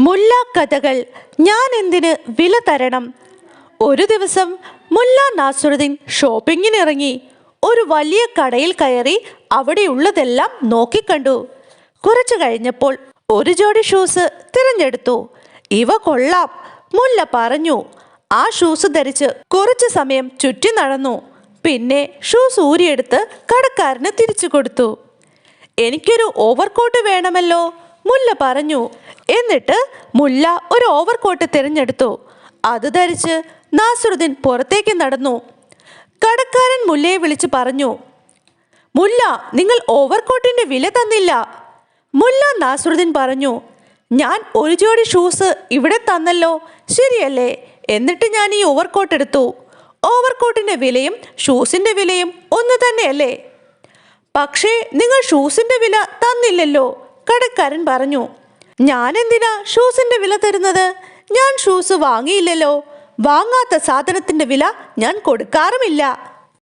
മുല്ല കഥകൾ ഞാൻ എന്തിന് വില തരണം? ഒരു ദിവസം മുല്ല നാസുറുദ്ദീൻ ഷോപ്പിങ്ങിനിറങ്ങി ഒരു വലിയ കടയിൽ കയറി അവിടെയുള്ളതെല്ലാം നോക്കിക്കണ്ടു. കുറച്ചു കഴിഞ്ഞപ്പോൾ ഒരു ജോഡി ഷൂസ് തിരഞ്ഞെടുത്തു. ഇവ കൊള്ളാം മുല്ല പറഞ്ഞു. ആ ഷൂസ് ധരിച്ച് കുറച്ചു സമയം ചുറ്റി നടന്നു. പിന്നെ ഷൂസ് ഊരിയെടുത്ത് കടക്കാരന് തിരിച്ചു കൊടുത്തു. എനിക്കൊരു ഓവർകോട്ട് വേണമല്ലോ? മുല്ല പറഞ്ഞു. എന്നിട്ട് മുല്ല ഒരു ഓവർകോട്ട് തിരഞ്ഞെടുത്തു. അത് ധരിച്ച് നാസുറുദ്ദീൻ പുറത്തേക്ക് നടന്നു. കടക്കാരൻ മുല്ലയെ വിളിച്ച് പറഞ്ഞു മുല്ല നിങ്ങൾ ഓവർകോട്ടിന്റെ വില തന്നില്ല. മുല്ല നാസറുദ്ദീൻ പറഞ്ഞു ഞാൻ ഒരു ജോഡി ഷൂസ് ഇവിടെ തന്നല്ലോ ശരിയല്ലേ? എന്നിട്ട് ഞാൻ ഈ ഓവർകോട്ട് എടുത്തു. ഓവർകോട്ടിന്റെ വിലയും ഷൂസിന്റെ വിലയും ഒന്ന് തന്നെയല്ലേ? പക്ഷേ നിങ്ങൾ ഷൂസിന്റെ വില തന്നില്ലല്ലോ. കടക്കാരൻ പറഞ്ഞു ഞാൻ എന്തിനാ ഷൂസിന്റെ വില തരുന്നത്? ഞാൻ ഷൂസ് വാങ്ങിയില്ലല്ലോ. വാങ്ങാത്ത സാധനത്തിന്റെ വില ഞാൻ കൊടുക്കാറുമില്ല.